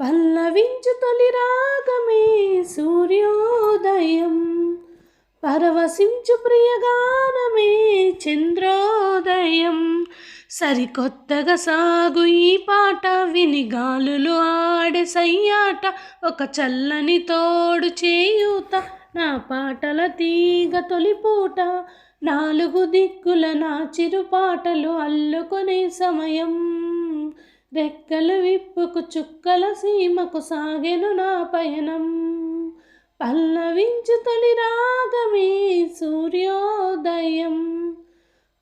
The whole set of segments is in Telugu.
పల్లవించు తొలి రాగమే సూర్యోదయం. పరవశించు ప్రియగానమే చంద్రోదయం. సరికొత్తగా సాగు ఈ పాట విని గాలులు ఆడే సయ్యాట. ఒక చల్లని తోడు చేయూత నా పాటల తీగ తొలిపూట నాలుగు దిక్కుల నా చిరు పాటలు అల్లుకునే సమయం. రెక్కలు విప్పుకు చుక్కల సీమకు సాగెను నా పయనం. పల్లవించు తొలి రాగమే సూర్యోదయం.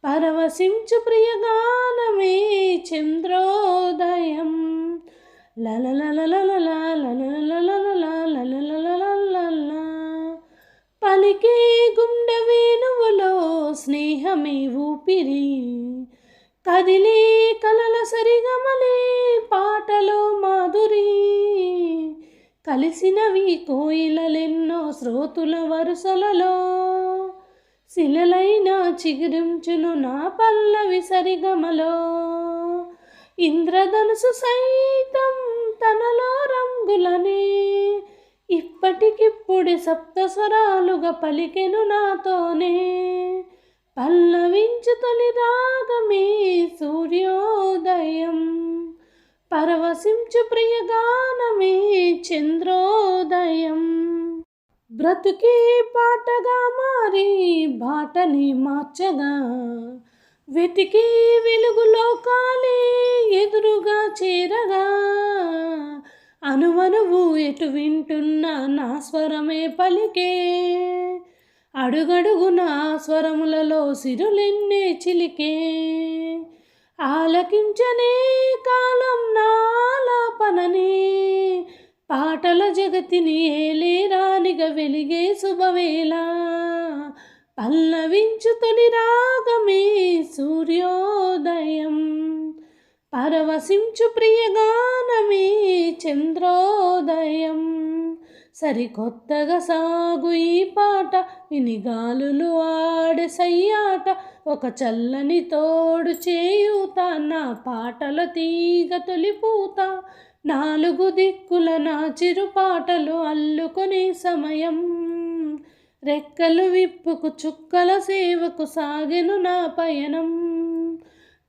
పరవశించు ప్రియగానమే చంద్రోదయం. పలికే గుండె వేణువులో స్నేహమే ఊపిరి కదిలే కలల సరిగమలే పాటలో మాధురి. కలిసినవి కోయిలలెన్నో శ్రోతుల వరుసలలో. శిలలైన చిగురించును నా పల్లవి సరిగమలో. ఇంద్రధనుసు సైతం తనలో రంగులనే. ఇప్పటికిప్పుడు సప్తస్వరాలుగా పలికెను నాతోనే. పల్లవించు తొలి రాగమే సూర్యోదయం. పరవశించు ప్రియగానమే చంద్రోదయం. బ్రతుకే పాటగా మారి బాటని మార్చగా వెతికి వెలుగులో కాలే ఎదురుగా చేరగా. అనువనువు ఎటు వింటున్నా నా స్వరమే పలికే అడుగడుగున స్వరములలో సిరులెన్నే చిలికే. ఆలకించనే కాలం నాలాపననే పాటల జగతిని ఏలేరానిగ వెలిగే శుభవేళ. పల్లవించు తొలి రాగమే సూర్యోదయం. పరవశించు ప్రియగానమే చంద్రోదయం. సరికొత్తగా సాగు ఈ ఇనిగాలులు ఆడసయ్యాట గాలులు ఒక చల్లని తోడు చేయూత నా పాటల తీగ తొలిపూత. నాలుగు దిక్కుల నా చిరు పాటలు అల్లుకునే సమయం. రెక్కలు విప్పుకు చుక్కల సేవకు సాగెను నా పయనం.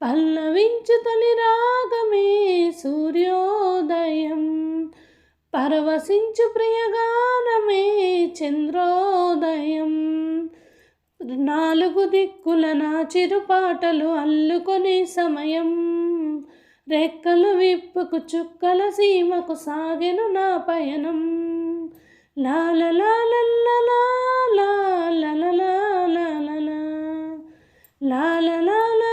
పల్లవించు తొలి రాగమే సూర్యోదయం. పరవశించు ప్రియగానమే చంద్రోదయం నాలుగు దిక్కుల నా చిరుపాటలు అల్లుకొని సమయం రెక్కలు విప్పుకు చుక్కల సీమకు సాగెను నా పయనం లాల లాల లాల లాల లాల లాల లాల